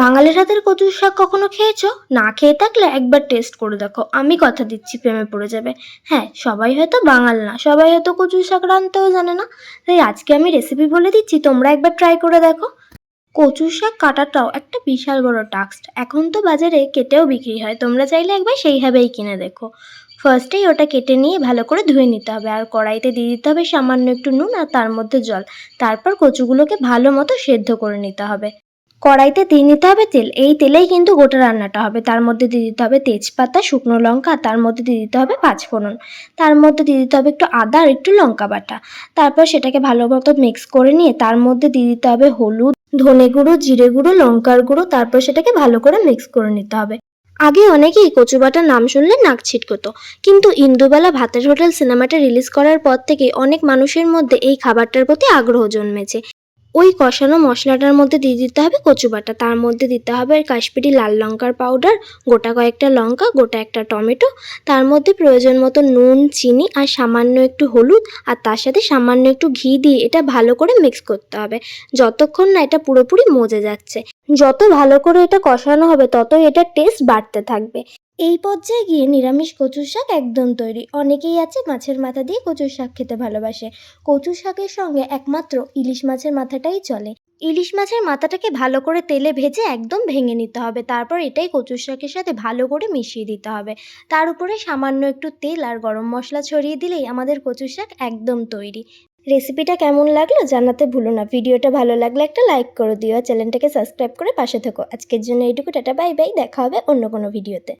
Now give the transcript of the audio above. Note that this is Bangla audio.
বাঙালির হাতের কচুর শাক কখনো খেয়েছো? না খেয়ে থাকলে একবার টেস্ট করে দেখো। আমি কথা দিচ্ছি, প্রেমে পড়ে যাবে। হ্যাঁ সবাই হয়তো বাঙাল না, সবাই হয়তো কচুর শাক রাঁধতেও জানে না। তাই আজকে আমি রেসিপি বলে দিচ্ছি, তোমরা একবার ট্রাই করে দেখো। কচুর শাক কাটাটাও একটা বিশাল বড় টাস্ক এখন তো বাজারে কেটেও বিক্রি হয়, তোমরা চাইলে একবার সেইভাবেই কিনে দেখো। ফার্স্টেই ওটা কেটে নিয়ে ভালো করে ধুয়ে নিতে হবে, আর কড়াইতে দিয়ে দিতে হবে সামান্য একটু নুন আর তার মধ্যে জল। তারপর কচুগুলোকে ভালো মতো সেদ্ধ করে নিতে হবে। কড়াইতে দিয়ে নিতে হবে, তেল, এই তেলেই কিন্তু গোটা রান্নাটা হবে। তার মধ্যে দিয়ে দিতে হবে তেজপাতা, শুকনো লঙ্কা, তার মধ্যে দিয়ে দিতে হবে পাঁচফোড়ন তার মধ্যে দিয়ে দিতে হবে একটু আদা আর একটু লঙ্কা বাটা। তারপর সেটাকে ভালো মতো মিক্স করে নিয়ে তার মধ্যে দিয়ে দিতে হবে হলুদ, ধনে গুঁড়ো, জিরে গুঁড়ো, লঙ্কার গুঁড়ো, তারপর সেটাকে ভালো করে মিক্স করে নিতে হবে। আগে অনেকেই কচু বাটার নাম শুনলে নাক ছিটকতো, কিন্তু ইন্দুবেলা ভাতের হোটেল সিনেমাটা রিলিজ করার পর থেকে অনেক মানুষের মধ্যে এই খাবারটার প্রতি আগ্রহ জন্মেছে। ওই কষানো মশলাটার মধ্যে দিয়ে দিতে হবে কচু বাটা। তার মধ্যে দিতে হবে কাশ্মীরি লাল লঙ্কার পাউডার গোটা কয়েকটা লঙ্কা, গোটা একটা টমেটো। তার মধ্যে প্রয়োজন মতো নুন, চিনি আর সামান্য একটু হলুদ আর তার সাথে সামান্য একটু ঘি দিয়ে এটা ভালো করে মিক্স করতে হবে। যতক্ষণ না এটা পুরোপুরি মজে যাচ্ছে। যত ভালো করে এটা কষানো হবে, ততই এটা টেস্ট বাড়তে থাকবে। এই পর্যায়ে গিয়ে নিরামিষ কচুর শাক একদম তৈরি। অনেকেই আছে মাছের মাথা দিয়ে কচুর শাক খেতে ভালোবাসে। কচু শাকের সঙ্গে একমাত্র ইলিশ মাছের মাথাটাই চলে। ইলিশ মাছের মাথাটাকে ভালো করে তেলে ভেজে একদম ভেঙে নিতে হবে। তারপর এটাই কচুর শাকের সাথে ভালো করে মিশিয়ে দিতে হবে। তার উপরে সামান্য একটু তেল আর গরম মশলা ছড়িয়ে দিলেই আমাদের কচুর শাক একদম তৈরি। রেসিপিটা কেমন লাগল জানাতে ভুলো না। ভিডিওটা ভালো লাগলে একটা লাইক করে দিও। চ্যানেলটাকে সাবস্ক্রাইব করে পাশে থেকো। আজকের জন্য এইটুকু। Tata, bye bye. দেখা হবে অন্য কোনো ভিডিওতে।